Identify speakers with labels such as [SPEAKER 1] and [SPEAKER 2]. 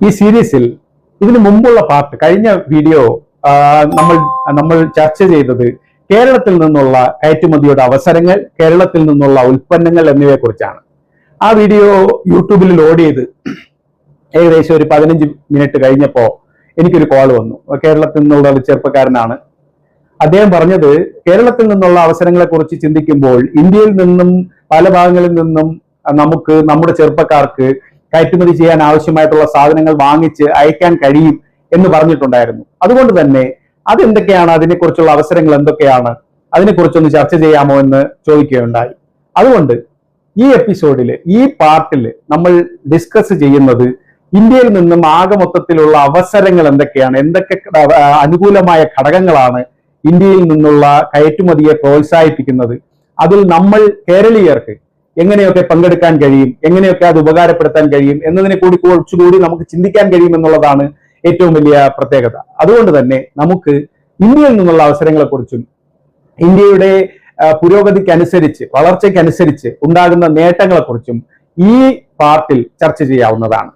[SPEAKER 1] ഈ സീരീസിൽ ഇതിനു മുമ്പുള്ള പാർട്ട് കഴിഞ്ഞ വീഡിയോ നമ്മൾ നമ്മൾ ചർച്ച ചെയ്തത് കേരളത്തിൽ നിന്നുള്ള കയറ്റുമതിയുടെ അവസരങ്ങൾ കേരളത്തിൽ നിന്നുള്ള ഉൽപ്പന്നങ്ങൾ എന്നിവയെ കുറിച്ചാണ് ആ വീഡിയോ യൂട്യൂബിൽ ലോഡ് ചെയ്ത് ഏകദേശം ഒരു പതിനഞ്ച് മിനിറ്റ് കഴിഞ്ഞപ്പോ എനിക്കൊരു കോൾ വന്നു. കേരളത്തിൽ നിന്നുള്ള ഒരു ചെറുപ്പക്കാരനാണ്. അദ്ദേഹം പറഞ്ഞത് കേരളത്തിൽ നിന്നുള്ള അവസരങ്ങളെ കുറിച്ച് ചിന്തിക്കുമ്പോൾ ഇന്ത്യയിൽ നിന്നും പല ഭാഗങ്ങളിൽ നിന്നും നമുക്ക് നമ്മുടെ ചെറുപ്പക്കാർക്ക് കയറ്റുമതി ചെയ്യാൻ ആവശ്യമായിട്ടുള്ള സാധനങ്ങൾ വാങ്ങിച്ച് അയക്കാൻ കഴിയും എന്ന് പറഞ്ഞിട്ടുണ്ടായിരുന്നു. അതുകൊണ്ട് തന്നെ അതെന്തൊക്കെയാണ്? അതിനെക്കുറിച്ചുള്ള അവസരങ്ങൾ എന്തൊക്കെയാണ്? അതിനെക്കുറിച്ചൊന്ന് ചർച്ച ചെയ്യാമോ എന്ന് ചോദിക്കുകയുണ്ടായി. അതുകൊണ്ട് ഈ എപ്പിസോഡിൽ ഈ പാർട്ടിൽ നമ്മൾ ഡിസ്കസ് ചെയ്യുന്നത് ഇന്ത്യയിൽ നിന്നും ആകെ മൊത്തത്തിലുള്ള അവസരങ്ങൾ എന്തൊക്കെയാണ്? എന്തൊക്കെ അനുകൂലമായ ഘടകങ്ങളാണ് ഇന്ത്യയിൽ നിന്നുള്ള കയറ്റുമതിയെ പ്രോത്സാഹിപ്പിക്കുന്നത്? അതിൽ നമ്മൾ കേരളീയർക്ക് എങ്ങനെയൊക്കെ പങ്കെടുക്കാൻ കഴിയും എങ്ങനെയൊക്കെ അത് ഉപകാരപ്പെടുത്താൻ കഴിയും എന്നതിനെ കൂടി കുറച്ചുകൂടി നമുക്ക് ചിന്തിക്കാൻ കഴിയും എന്നുള്ളതാണ് ഏറ്റവും വലിയ പ്രത്യേകത. അതുകൊണ്ട് തന്നെ നമുക്ക് ഇന്ത്യയിൽ നിന്നുള്ള അവസരങ്ങളെക്കുറിച്ചും ഇന്ത്യയുടെ പുരോഗതിക്കനുസരിച്ച് വളർച്ചയ്ക്കനുസരിച്ച് ഉണ്ടാകുന്ന നേട്ടങ്ങളെക്കുറിച്ചും ഈ പാർട്ടിൽ ചർച്ച ചെയ്യാവുന്നതാണ്.